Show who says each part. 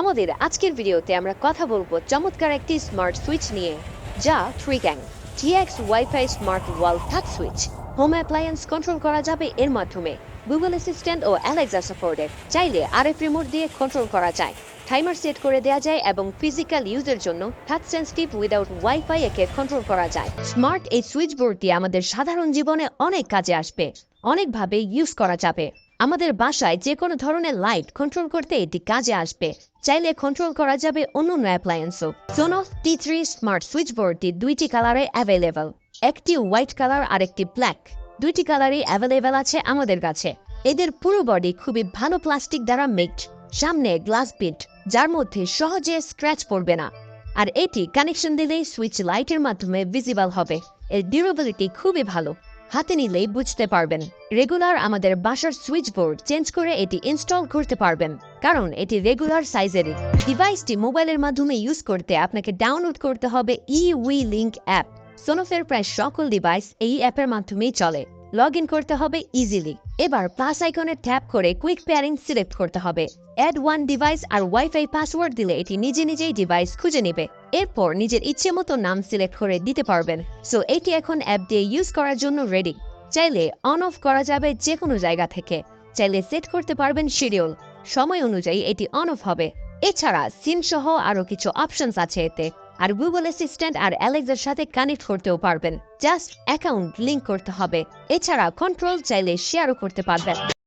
Speaker 1: আমাদের আজকের ভিডিওতে আমরা কথা বলব চমৎকার একটি স্মার্ট সুইচ নিয়ে, যা three gang TX WiFi smart wall touch switch home appliance control করা যাবে এর মাধ্যমে। গুগল অ্যাসিস্ট্যান্ট ও অ্যালেক্সা সাপোর্টেড চাইলে আরএফ রিমোট দিয়ে কন্ট্রোল করা যায়। টাইমার সেট করে দেওয়া যায় এবং ফিজিক্যাল ইউজের জন্য টাচ সেন্সিটিভ উইদাউট ওয়াইফাই একে কন্ট্রোল করা যায়। স্মার্ট এই সুইচ বোর্ডটি আমাদের সাধারণ জীবনে অনেক কাজে আসবে, অনেকভাবে ইউজ করা যাবে। আমাদের বাসায় যে কোনো ধরনের লাইট কন্ট্রোল করতে এটি কাজে আসবে। চাইলে কন্ট্রোল করা যাবে অন্য অন্য অ্যাপ্লায়েন্সও Sonoff T three smart switch বোর্ডটি দুইটি কালারে অ্যাভেলেবল একটি হোয়াইট কালার আর একটি ব্ল্যাক দুইটি কালারই অ্যাভেলেবেল আছে আমাদের কাছে। এদের পুরো বডি খুবই ভালো প্লাস্টিক দ্বারা মেকড সামনে গ্লাস বিট যার মধ্যে সহজে স্ক্র্যাচ পড়বে না। আর এটি কানেকশন দিলেই সুইচ লাইটের মাধ্যমে ভিজিবল হবে। এর ডিউরেবিলিটি খুবই ভালো। হাতে নিলেই বুঝতে পারবেন। রেগুলার আমাদের বাসার সুইচ বোর্ড চেঞ্জ করে এটি ইনস্টল করতে পারবেন, কারণ এটি রেগুলার সাইজেরই। ডিভাইসটি মোবাইলের মাধ্যমে ইউজ করতে আপনাকে ডাউনলোড করতে হবে ই উই লিঙ্ক অ্যাপ। সোনোফের প্রায় সকল ডিভাইস এই অ্যাপের মাধ্যমেই চলে। লগ ইন করতে হবে ইজিলি এবার প্লাস আইকনে ট্যাপ করে কুইক পেয়ারিং সিলেক্ট করতে হবে। অ্যাড ওয়ান ডিভাইস আর ওয়াইফাই পাসওয়ার্ড দিলে এটি নিজে নিজেই ডিভাইস খুঁজে নেবে। এরপর নিজের ইচ্ছে মতো নাম সিলেক্ট করে দিতে পারবেন। সো এটি এখন অ্যাপ দিয়ে ইউজ করার জন্য রেডি চাইলে অন অফ করা যাবে যে কোনো জায়গা থেকে। চাইলে সেট করতে পারবেন শিডিউল সময় অনুযায়ী এটি অন অফ হবে। এছাড়া সিম সহ আরও কিছু অপশনস আছে এতে। আর গুগল অ্যাসিস্ট্যান্ট আর অ্যালেক্সার সাথে কানেক্ট করতেও পারবেন। জাস্ট অ্যাকাউন্ট লিঙ্ক করতে হবে। এছাড়া কন্ট্রোল চাইলে শেয়ারও করতে পারবেন।